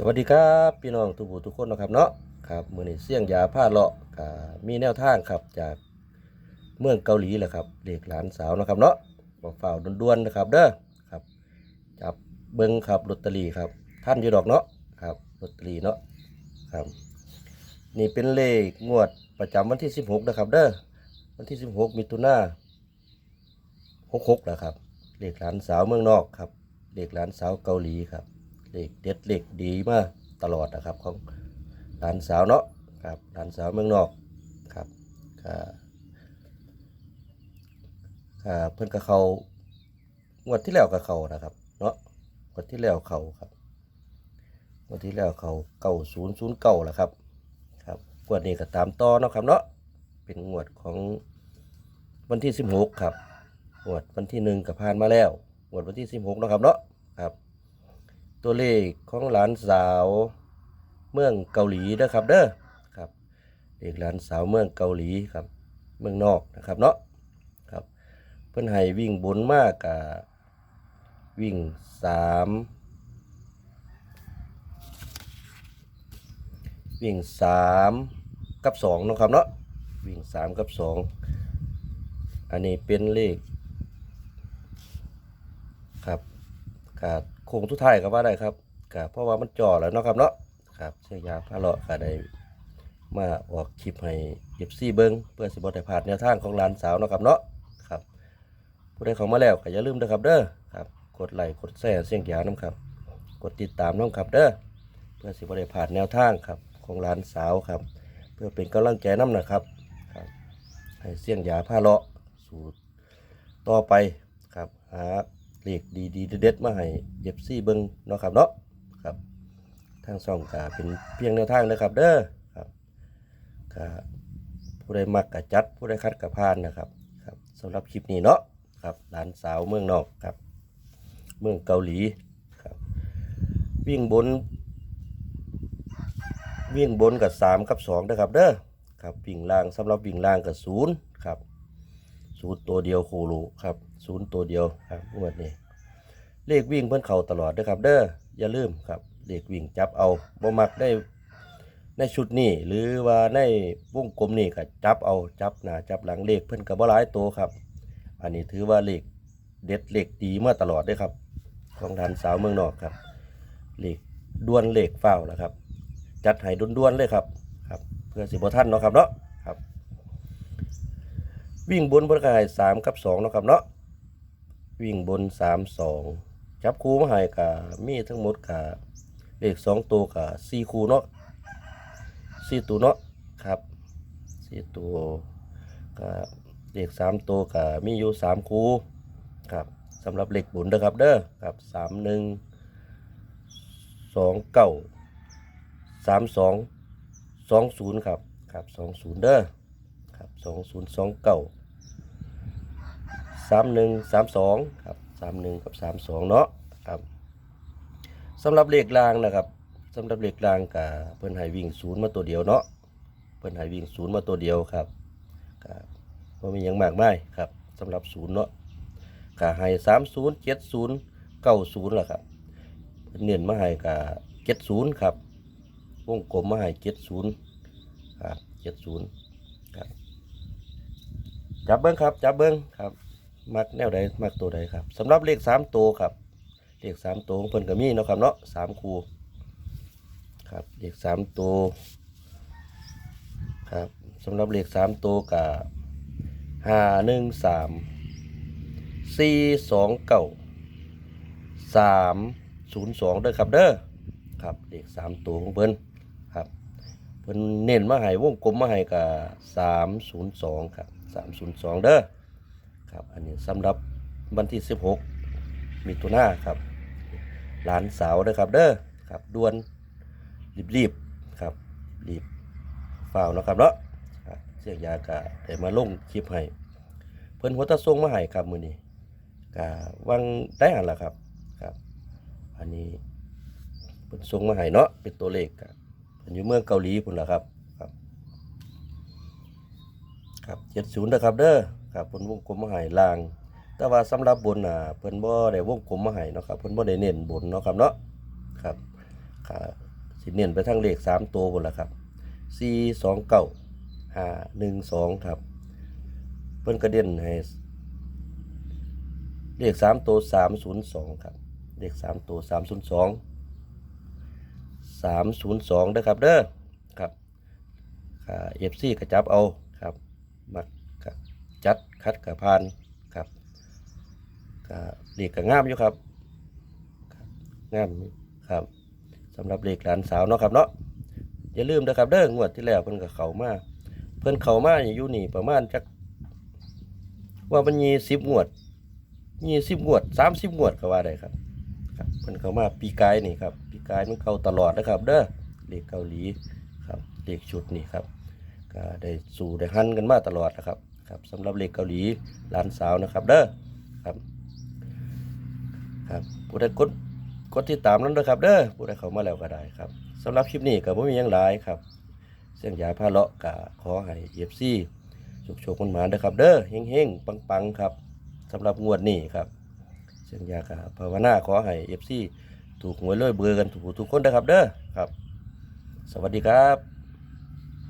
สวัสดีครับพี่น้องทุกผู้ทุกคนนะครับเนาะครับมือนี้เสี่ยงยาผ้าเลาะก็มีแนวทางครับจากเมืองเกาหลีแหละครับเด็กหลานสาวนะครับเนาะบอกฝ่าวด่วนๆนะครับเด้อครับจับเบิ้งครับลอตเตอรี่ครับท่านอยู่ดอกเนาะครับลอตเตอรี่เนาะครับ นี่เป็นเลขงวดประจำวันที่ 16นะครับเด้อวันที่ 16มิถุนา66นะครับเลขหลานสาวเมืองนอกครับเลขหลานสาวเกาหลีครับ เหล็กเด็ดเหล็กดีมาตลอดนะครับของหลานสาวเนาะครับหลานสาวเมืองนอกครับก็ก็เพิ่อนกับเขางวดที่แล้วกับเขานะครับเนาะงวดที่แล้วเขาครับงวดที่แล้วเขาเก่าศูนย์ศูนย์เก่าแหละครับครับงวดนี้ก็ตามต่อเนาะครับเนาะเป็นงวดของวันที่สิบหกครับงวดวันที่หนึ่งกับผ่านมาแล้วงวดวันที่สิบหกเนาะครับเนาะครับ ตัวเลขของหลานสาวเมืองเกาหลีนะครับเด้อครับเลขหลานสาวเมืองเกาหลีครับเมืองนอกนะครับเนาะครับเพิ่นให้วิ่งบนมากกะวิ่งสามวิ่งสามกับสองนะครับเนาะวิ่งสามกับสองอันนี้เป็นเลขครับขาด โค้งทุกท้ายก็ว่าได้ครับก็เพราะว่ามันจ่อแล้วเนาะครับเนาะครับเชียยาพาเลาะก็ได้มาออกคลิปให้เอฟซีเบิ้งเพื่อสิบ่ได้พลาดแนวทางของหลานสาวเนาะครับเนาะครับผู้ใดเข้ามาแล้วก็อย่าลืมนะครับเด้อครับกดไลค์กดแชร์เสียงยาน้ำครับ กดติดตามน้ำครับเด้อเพื่อสิบ่ได้พลาดแนวทางครับของหลานสาวครับ เพื่อเป็นกำลังใจน้ำนะครับครับ ให้เสียงยาผ้าเลาะสู่ต่อไปครับหา เลขดีดีๆเด็ดมาให้เย็บซี่เบิ้งเนาะครับเนาะครับ ทางช่องกาเป็นเพียงแนวทางนะครับ เด้อครับก็ผู้ใดมักกะจัด ผู้ใดคัดกะพานนะครับครับสำหรับคลิปนี้เนาะครับหลานสาวเมืองนอกครับ เมืองเกาหลีครับ วิ่งบน วิ่งบนกับสามกับสองนะครับเด้อครับวิ่งล่างสำหรับวิ่งล่างกับศูนย์ครับ ศูนย์ตัวเดียวโคโลครับศูนย์ตัวเดียวครับงวดนี้เลขวิ่งเพิ่นเข่าตลอดนะครับ เด้ออย่าลืมครับเลขวิ่งจับเอาบ่มักได้ในชุดนี้หรือว่าในวงกลมนี่ก็จับเอาจับหน้าจับหลังเลขเพิ่นก็บ่หลายตัวครับ อันนี้ถือว่าเลขเด็ดเลขดีมาตลอดด้อครับ ของทานสาวเมืองนอกครับเลขด้วนเลขเฝ้านะครับ จัดให้ด่วนๆเลยครับครับ เพื่อสิบท่านเนาะครับเนาะ วิ่งบนบนกายสามกับสองเนาะครับเนาะวิ่งบนสามสองจับคูมาให้กับมีทั้งหมดกับเลขสองตัวกับสี่คูเนาะสี่ตัวเนาะครับสี่ตัวกับเลขสามตัวกับมีอยู่สามคูครับสำหรับเลขบุญนะครับเด้อครับสามหนึ่งสองเก้าสามสองสองศูนย์ครับครับสองศูนย์เด้อ สองศูนย์สองเก้าสามหนึ่งสามสองครับสามหนึ่งกับสามสองเนาะครับสำหรับเลขรางนะครับสำหรับเลขรางกับเพิ่นให้วิ่งศูนย์มาตัวเดียวเนาะเพิ่นให้วิ่งศูนย์มาตัวเดียวครับครับบ่มีหยังมากมายครับสำหรับศูนย์เนาะก็ให้สามศูนย์เจ็ดศูนย์เก้าศูนย์ล่ะครับเนเน้นมาให้กับเจ็ดศูนย์ครับวงกลมมาให้เจ็ดศูนย์ครับเจ็ดศูนย์ จับเบิ้งครับ จับเบิ้งครับ มักแนวใดมักตัวใดครับสำหรับเลขสามตัวครับ เลขสามตัวของเพิ่นก็มีเนาะครับเนาะสามคูครับเลขสามตัวครับสำหรับเลขสามตัวกับห้าหนึ่งสามสี่สองเก้าสามศูนย์สองเด้อครับเด้อครับเลขสามตัวของเพิ่นครับเพิ่นเน้นมาให้วงกลมมาให้กับสามศูนย์สองครับสามศูนย์สองเด้อครับ อันนี้สำหรับวันที่สิบหกมิถุนาครับ หลานสาวเด้อครับ เด้อครับด่วนรีบๆครับรีบฝ่าวเนาะครับเนาะเสียงยากะได้มาลงคลิปให้เพิ่นหัวตะทรงมาให้ครับมื้อนี้กะวังได้หันล่ะครับครับ อันนี้เพิ่นส่งมาให้เนาะเป็นตัวเลขครับ อยู่เมืองเกาหลีพุ่นล่ะครับ ครับครับ70นย์นะครับเด้อครับเพิ่นวงกลมมาให้ลาง แต่ว่าสำหรับบนน่ะเพิ่นบ่ได้วงกลมมาให้เนาะครับเพิ่นบ่ได้เน้นบนเนาะครับเนาะครับครับสิเน้นไปทางเลขสามตัวหมดละครับสี่สองเก้าห้าหนึ่งสองครับ เพิ่นกระเด็นให้เลขสามตัวสามศูนย์สองครับเลขสามตัวสามศูนย์สอง สามศูนย์สองนะครับเด้อครับเอฟซีกระจับเอาครับมักจัดคัดกะพานครับกะเลขกะงามอยู่ครับงามครับสำหรับเลขหลานสาวเนาะครับเนาะอย่าลืมนะครับเด้องวดที่แล้วเพิ่นก็เขามาเพิ่นเขามาอยู่นี่ประมาณจักว่ามันยีสิบงวดยีสิบงวดสามสิบงวดก็ว่าได้ครับ ครับเพิ่นเข้ามาปีกายนี่ครับปีกายมันเข้าตลอดนะครับเด้อเลขเกาหลีครับเลขชุดนี่ครับก็ได้สู่ได้หันกันมาตลอดนะครับครับสำหรับเลขเกาหลีหลานสาวนะครับเด้อครับครับผู้ใดกดกดติดตามนั้นนะครับเด้อผู้ใดเข้ามาแล้วก็ได้ครับสำหรับคลิปนี้ก็บ่มีหยังหลายครับเสียงยาพาเลาะก็ขอให้เอฟซีโชคๆมันมาเด้อครับ เด้อเฮงๆปังๆครับสำหรับงวดนี้ครับ เสียงยาก็ภาวนาขอให้เอฟซีถูกหวยรวยเบือกันถูกทุกคนนะครับเด้อครับ สวัสดีครับ